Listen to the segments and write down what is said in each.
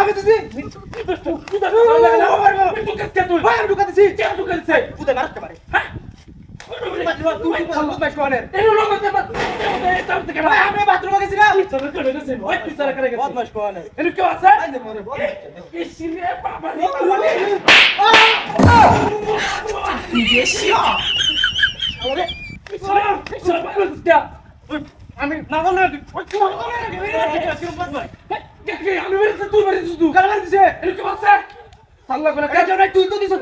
আমি দিছি তো ভাই আমি ঢুকা দিছি কেন তুই কেন পুতে মারতে পারে হ্যাঁ তুমি আমি বাথরুমে গেছি না তুই চলে করে গেছিস বদমাশ কোয়ানের আমি তুই বেরিয়েছিস তুই করে তো দিছ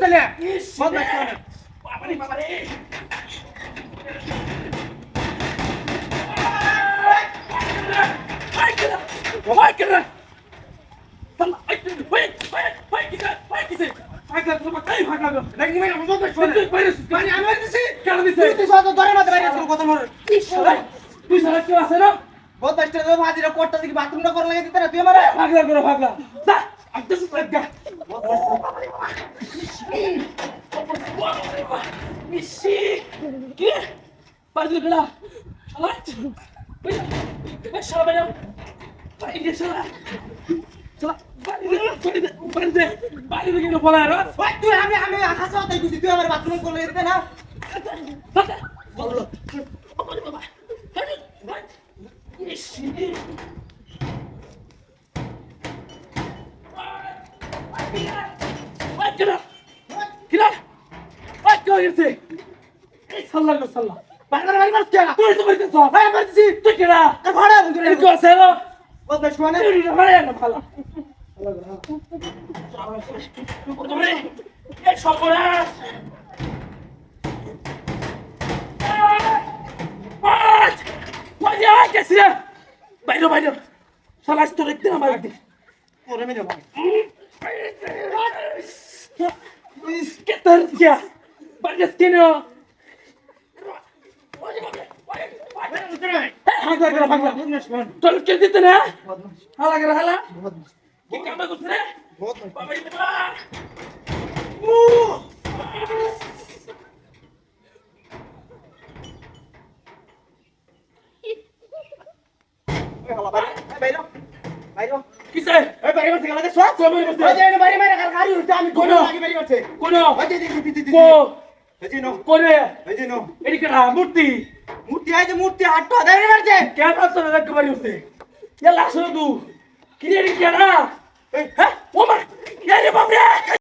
vai, que vai, que vai, vai, que vai, vai, vai, vai, নাকি ভাই আমি বদমাশ vai, কোয়ানের vai, মানে আমি দিছি কেন দিছে তুই তো সব ধরে মারতে পারিস কথা মরে তুই সারা কেউ আছে না বদমাশটা তো হাজিরা কোটটা দিকে বাথরুমটা করে লাগে দিতে না তুই আমারে ভাগলা করো ভাগলা যা আগে সে লাগা মিশি কি পাজল গলা শালা এই শালা বাইরে বাইরে শালা শালা বাইরে বাইরে বাইরে গেল বলা রে ওই তুই আমি আমি হাসা তাই দিছি তুই আমার বাথরুমে করে দিতে না। বারবার বাড়ি মারছ কে ভাই আমার দিছি আর ভাড়া বন্ধু বদমাশ কোয়ানের বাইরে বাইরে। সালাস তো দেখতে না বাইরে ওরে মেরে ভাই ¿Qué tal, tía? Vayas que no. হাগলা করে ভাগলা চল কে দিতে না হালা করে হালা কি কাম করছ রে বাবা এই বাবা ও কিসে কবে করতে কোন কো করে এদিকে মূর্তি ಮೂರ್ತಿ ಆಯ್ತು ಮೂರ್ತಿ ಅಟ್ಟು ಅದೇ ಮಾಡ್ತೆ ಕ್ಯಾಟ್ ಹತ್ತದ ಅದಕ್ಕೆ ಬರೆಯುತ್ತೆ ಎಲ್ಲ ಹಸೋದು ಕಿರಿಯಡಿ ಕೇಳ ಓ ಮಾಡಿ ಬಾಬ್ರೆ